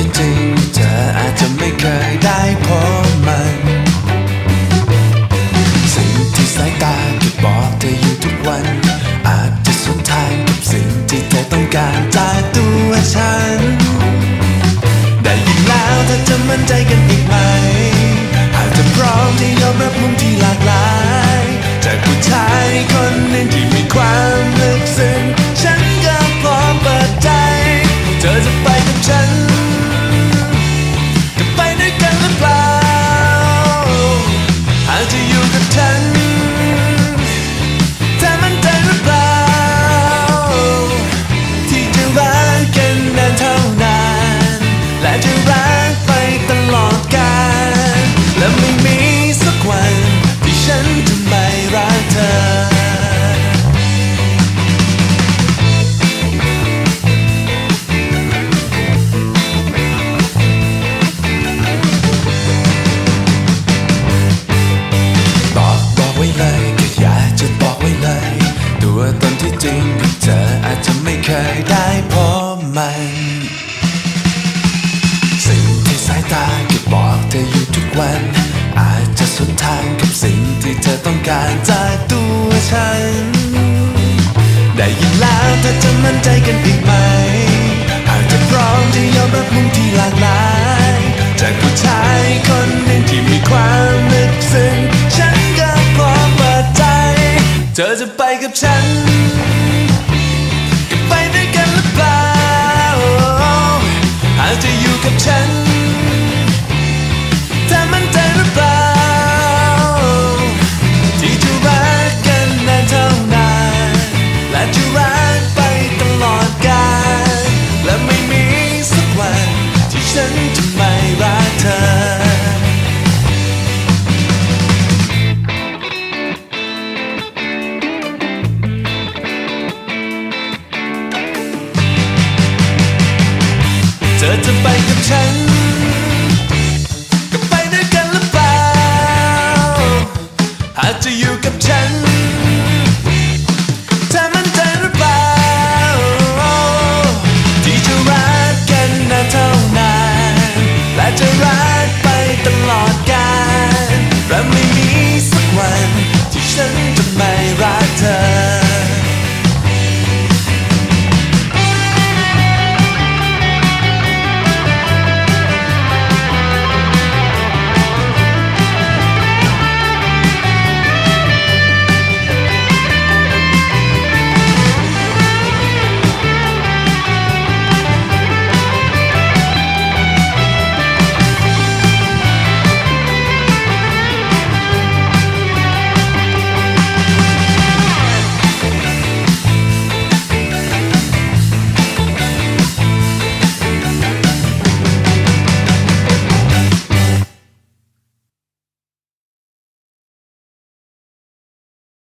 ที่จริงเธออาจจะไม่เคยได้พบมัน สิ่งที่สายตาจะบอกเธออยู่ทุกวัน อาจจะสวนทางกับสิ่งที่เธอต้องการจากตัวฉัน ได้ยินแล้วเธอจะมั่นใจกันอีก เคยได้พบมัน สิ่งที่สายตาเก็บบอกเธออยู่ทุกวัน อาจจะสวนทางกับสิ่งที่เธอต้องการจากตัวฉัน ได้ยินแล้วเธอจะมั่นใจกันอีกไหม หากเธอพร้อมที่ยอมรับมุมที่หลากหลาย จากผู้ชายคนหนึ่งที่มีความลึกซึ้งฉันก็พร้อมเปิดใจ เธอจะไป อจะไปกับฉัน ก็ไปด้วยกันหรือเปล่าหากจะอยู่